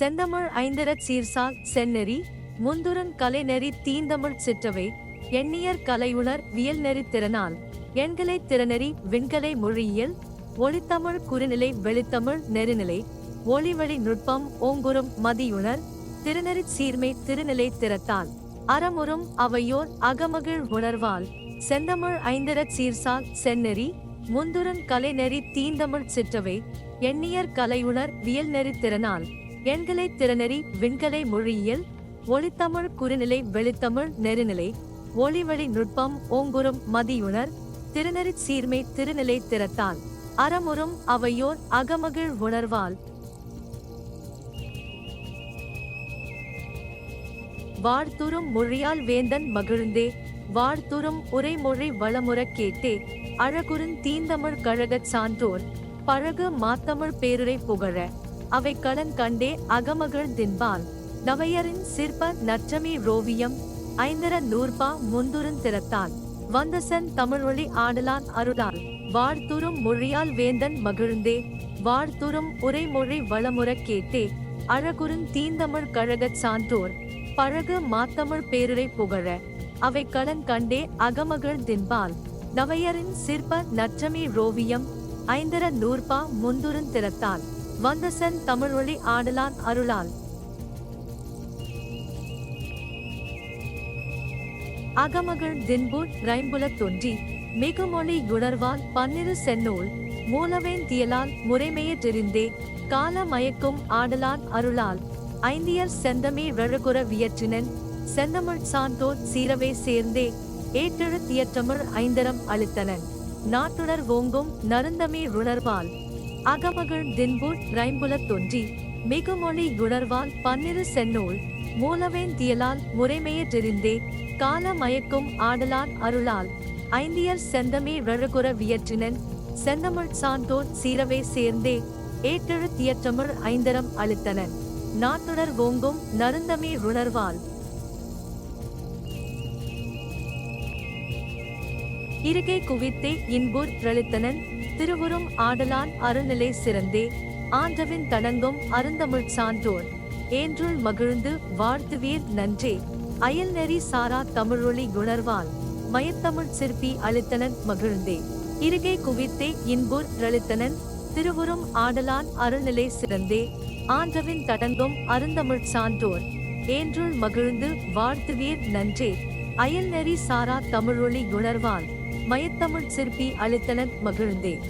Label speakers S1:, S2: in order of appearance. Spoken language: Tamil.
S1: செந்தமிழ் ஐந்தரச் சீர்சால் செந்நெறி முந்துரன் கலைநெறி தீந்தமிழ் சிற்றவை எண்ணியர் கலையுணர் வியல்நெறி திறனால் எண்கலை திறநெறி விண்கலை மொழியியல் ஒளித்தமிழ் குறுநிலை வெளித்தமிழ் நெறிநிலை ஒளிவழி நுட்பம் ஓங்குறும் மதியுணர் திருநெறிச் சீர்மை திருநிலை திறத்தால் அறமுறும் அவையோர் அகமகிழ் உணர்வால் செந்தமிழ் ஐந்தரச் சீர்சால் செந்நெறி முந்துரன் கலைநெறி தீந்தமிழ் சிற்றவை எண்ணியர் கலையுணர் வியல்நெறி திறனால் எண்கலை திறனறி விண்கலை மொழியியல் ஒளித்தமிழ் குறுநிலை வெளித்தமிழ் நெறிநிலை ஒளிவழி நுட்பம் ஓங்குறும் மதியுணர் திருநெறிச் சீர்மை திருநிலை திறத்தால் அறமுறும் அவையோர் அகமகிழ் உணர்வால். வாழ்த்துறும் மொழியால் வேந்தன் மகிழ்ந்தே வாழ்த்துறும் உரைமொழி வளமுறக் கேட்டே அழகுறுந் தீந்தமிழ் கழகச் சான்றோர் பழகு மாத்தமிழ் பேருரை புகழ. அவை கடன் கண்டே அகமகள் தின்பால் நவையரின் சிற்ப நற்றமி ரோவியம் ஐந்தர நூற்பா முந்துருந் திறத்தான் வந்தசன் தமிழொளி ஆடலான் அருளால் வாழ்த்துறும் மொழியால் வேந்தன் மகிழ்ந்தே வாழ்த்துறும் உரைமொழி வளமுறக் கேட்டே அழகுறும் தீந்தமிழ் கழகச் சான்றோர் பழகு மாத்தமிழ் பேருரை புகழ. அவை கடன் கண்டே அகமகள் தின்பால் நவையரின் சிற்ப நற்றமி ரோவியம் ஐந்தர நூற்பா முந்துருந் திறத்தான் வந்தசன் தமிழொளி ஆடலான் அருளால். அகமகள் தின்பூட் ரைம்புலத் தோன்றி மிகுமொழி குணர்வால் பன்னிரு சென்னூல் மூலவேன் தியலால் முறைமைய தெரிந்தே கால மயக்கும் ஆடலான் அருளால். ஐந்தியர் செந்தமே ரழுகுற வியற்றினன் செந்தமிழ் சான்றோர் சீரவே சேர்ந்தே ஏற்றெழுத்தியற்றமிழ் ஐந்தரம் அளித்தனன். நாட்டுணர் ஓங்கும் நருந்தமே ருணர்வால். அகமகள் தின்பூட் ரைம்புலத் தொன்றி மிகுமொழி குணர்வால் பன்னிரு சென்னூல் மூலவேன் தியலால் முறைமைய தெரிந்தே கால மயக்கும் ஆடலான் அருளால் ஐந்தியர் செந்தமே ரழுகுற வியற்றினன் செந்தமிழ் சான்றோர் சீரவே சேர்ந்தே ஏற்றெழுத்தியற்றமிழ் ஐந்தரம் அளித்தனன் நாட்டுடர் ஓங்கும் நருந்தமே ருணர்வால். இருகை குவித்தே இன்பூர் பிரளித்தனன் திருவுறும் ஆடலான் அருநிலை சிறந்தே ஆண்டவின் தடங்கும் அருந்தமிழ் சான்றோர். ஏன்றுள் மகிழ்ந்து வாழ்த்துவீர் நன்றே. அயல் நெறி சாரா தமிழொளி குணர்வால் மயத்தமிழ் சிற்பி அளித்தனன் மகிழ்ந்தே. இருகை குவித்தே இன்பூர் பிரளித்தனன் திருவுறும் ஆடலான் அருநிலை சிறந்தே. ஆண்டவின் தடங்கும் அருந்தமிழ் சான்றோர். ஏன்றுள் மகிழ்ந்து வாழ்த்துவீர் நன்றே. அயல் நெறி சாரா தமிழொளி குணர்வான் மயத்தமிழ் சிற்பி அளித்தனர் மகிழ்ந்தே.